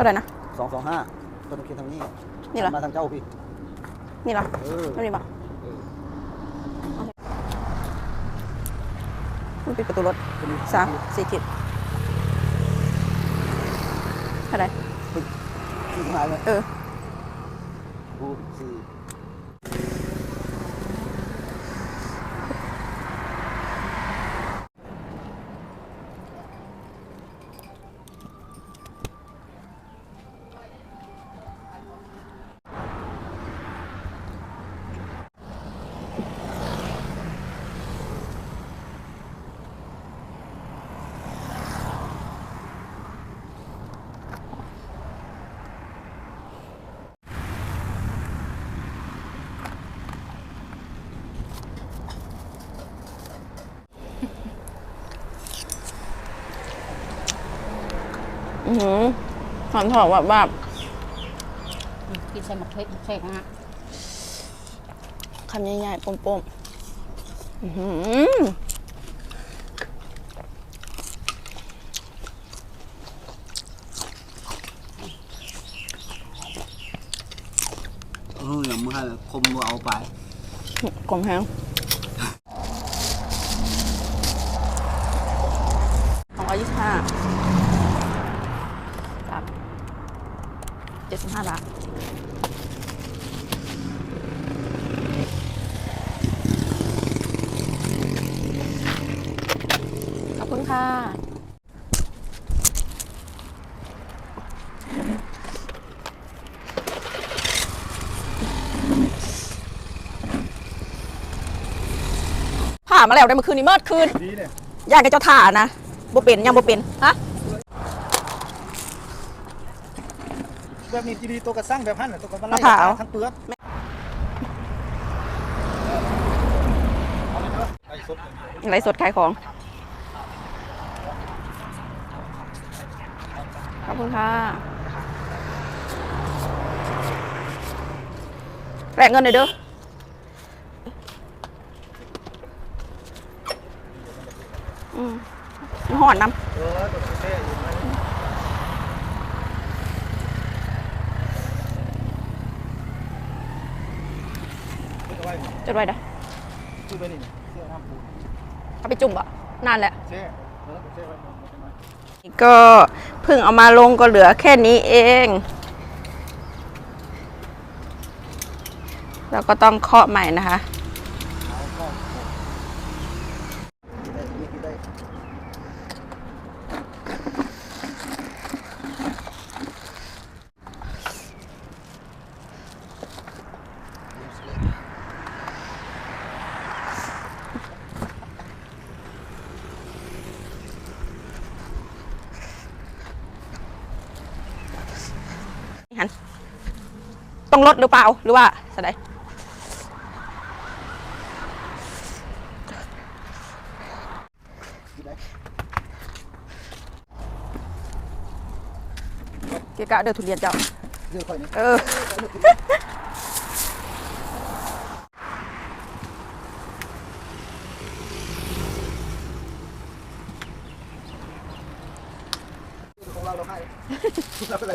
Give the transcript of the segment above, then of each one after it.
าไหร่นะ สองสองห้าต้นตะเคียนทางนี้นี่เหรอ มาทางเจ้าพี่ นี่เหรอเออไม่มีปะเออมันปิดประตูรถตัวนี้สามสี่ขีดเท่าไหร่สี่หายเลยเออดูสี่ หือหอมถอกแบบแบบกินใส่หมกเพชรเสกนะฮะคำใหญ่ๆปมๆอือหือเอออย่างเมื่อไหร่คมเอาไปกลมแห้ง 75ล้านขอบคุณค่ะผ่ามาแล้วได้เมื่อคืนนี้เมื่อคืนอยยายก็เจ้าถ่านะบ่เป็นยังบ่เป็น ฮะ แบบนี้ดีตัวกระสั่งแบบหันตัวกระมามะพร้าว ทั้งเปลือกไอ้สดไรสดขายของ ขอบคุณค่ะ แลกเงินหน่อยเด้ออืมหอนน้เออตัวกระเซ่อยู่ไหมเอาไว้ำ จดไว้เด้อชื่อไปนี่เสื้อน้ำปูเอาไปจุ่มบ่นานแหละเซ่เอเซ่ไว้หมดใช่ไหมก็เพิ่งเอามาลงก็เหลือแค่นี้เอง เราก็ต้องเคาะใหม่นะคะ เอาเข้าได้มีกี่ได้ หันต้องลดหรือเปล่าหรือว่าสไดเกะกะเดือดทุเรียนเจ้าเออยนี่ เออ ของเราเราให้เราเป็นไร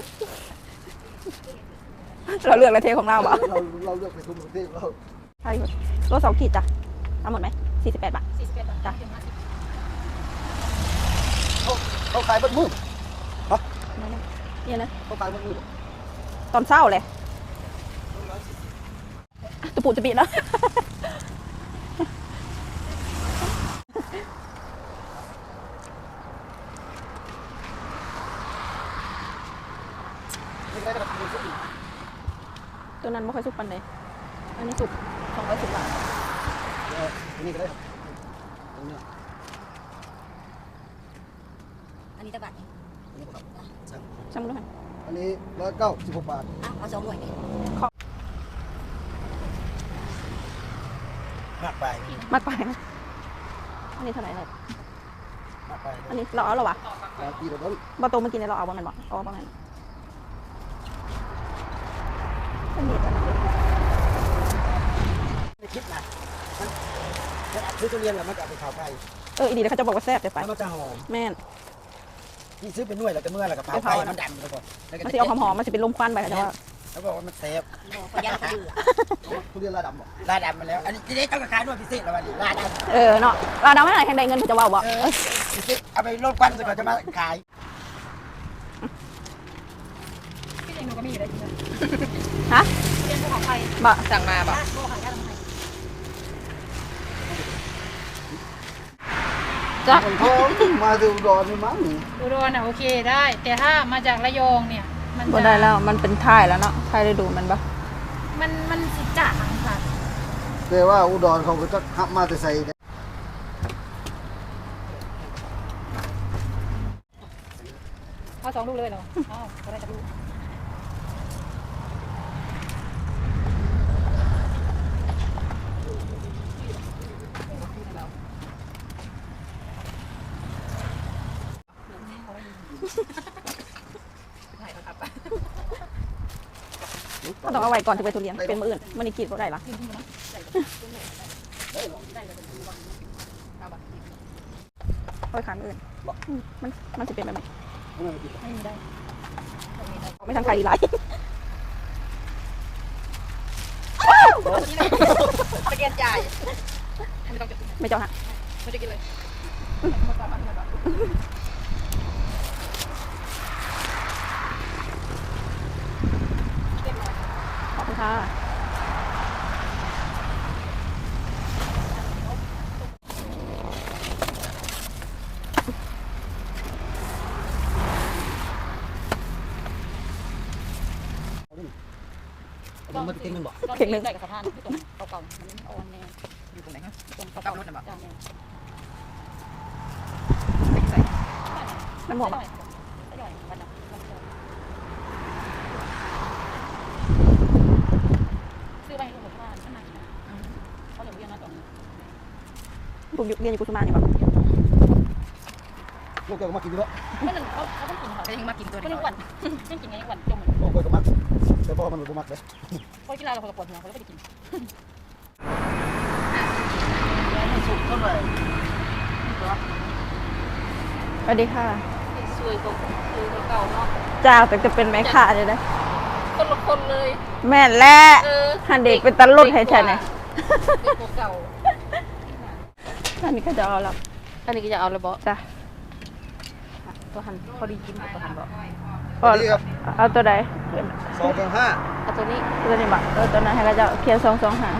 เราเลือกแล้วเทของเราบ่เราเราเลือกไปทุกประเทศเราใช่รถสองขีดจ้ะเอาหมดไหมสี่สิบแปดบาทสี่สิบเอ็ดบาทจ้ะเขาเขาขายบนมือเนี่ยนะเขาขายบนมือตอนเศร้าเลยจะปูดจะบีดแล้ว ไม่ได้กระดาษสุด ตัว นั้นไม่ค่อยสุกปันเลยอันนี้สุกสองร้อยสิบบาทอันนี้ก็ได้ตรงนี้อันนี้ตะบัดอันนี้ครับช่างมันด้วยอันนี้ร้อยเก้าสิบหกบาทอะเอาสองหน่วยนี่มากไปมากไปนะอันนี้เท่าไหร่เลยมากไปอันนี้เราเอาเหรอวะปีละต้นบาโตมากินเนี่ยเราเอาบ้างไหมบอกเอาบ้างไหมอันนี้จะ ไม่ คิดนะมันมันซื้อทุเรียนแล้วมันจะเอาไปขาวไก่เอออีดีแล้วเขาจะบอกว่าแซ่บเดี๋ยวไป แล้วมันจะหอมแม่นที่ซื้อเป็นหน่วยแล้วก็เมื่อแล้วก็เผาไฟมันดังไปก่อนแล้วก็มันสิเอาหอมๆมันสิเป็นลมควันไปแต่ว่าแล้วบอกว่ามันเซฟขยันกระดือทุเรียนระดับบ่ลาดำมาแล้ว อันนี้ที่นี้ต้องขายหน่วยพิเศษแล้ววันนี้ลาดำเออเนาะเราดาวไม่ไหนแข่งได้เงินเขาจะว่าบ่เออพิเศษเอาไปลดควันซะก่อนจะมาขายพี่เองหนูก็มีอยู่แล้วจริงฮะๆเป็นภูเขาไฟบ่สั่งมาบ่โบหายาทำไม จ้ะคนท้องมาดูดอนนี่มั้งอุดรอะโอเคได้ แต่ถ้ามาจากระยองเนี่ย มันบ่จะได้แล้วมันเป็นท่ายแล้วเนาะท่ายฤดูมันบ่มันมันสิจ่างค่ะแต่ว่าอุดรเขาก็จะหับมาแต่ใส่เอาสองลูกเลยเหรอ อ้าวก็ได้จากลูก ก็ต้องเอาไว้ก่อนถึงไปทุเรียน เป็นมืออื่นมื้อนี้กินบ่ได้ละเอาไปขายมืออื่น มันมันสิเป็นแบบนี้ไม่ได้ ไม่ทันใครดีหลายสแกนจ่ายไม่เจ้าฮะไม่ได้กินเลย ขอบคุณค่ะมันมันติงมันบอกเพียงหนึ่งได้กับสะพานที่ตรงเก่าๆมันอ่อนแน่อยู่ตรงไหนฮะตรงเก่ารถน่ะบอกจานเนี่ยมันหมวกอบ่ร่อยอร่อยวันน่ะซื้อไปให้ลูกค้าข้างในนะเขาจะเรียนมาตรง ผมอยู่เรียนอยู่กุสุมานี่บ่ลูกเจ้าก็มากินเยอะไม่หนึ่งเขาเขาต้องกินค่ะก็ยังมากินตัวไม่นี้หนึ่งวันยังกินไงวันจมโอ้ยก็มักแต่พ่อมันบ่มักเลยเพราะกีฬาเราคนละปวดหัวเขาก็ไม่ได้กินสุกเท่าไหร่สวัสดีค่ะสวยกว่าคือเก่าเนาะจ้าแต่จะเป็นแม่ค้าเลยนะคนละคนเลย แม่นและเออหันเด็กเป็นตลกให้ฉันเนี่ย เด็กกว่าเก่า อันนี้ก็จะเอาแล้วอันนี้ก็จะเอาเลยบอจ้ะตัวหันพอดีกินตัวหันบอเอาเอาตัวใดสองพันห้าเอาตัวนี้ตัวนี้บ่เออตัวนั้นให้ก็จะเคียร์สองสองหา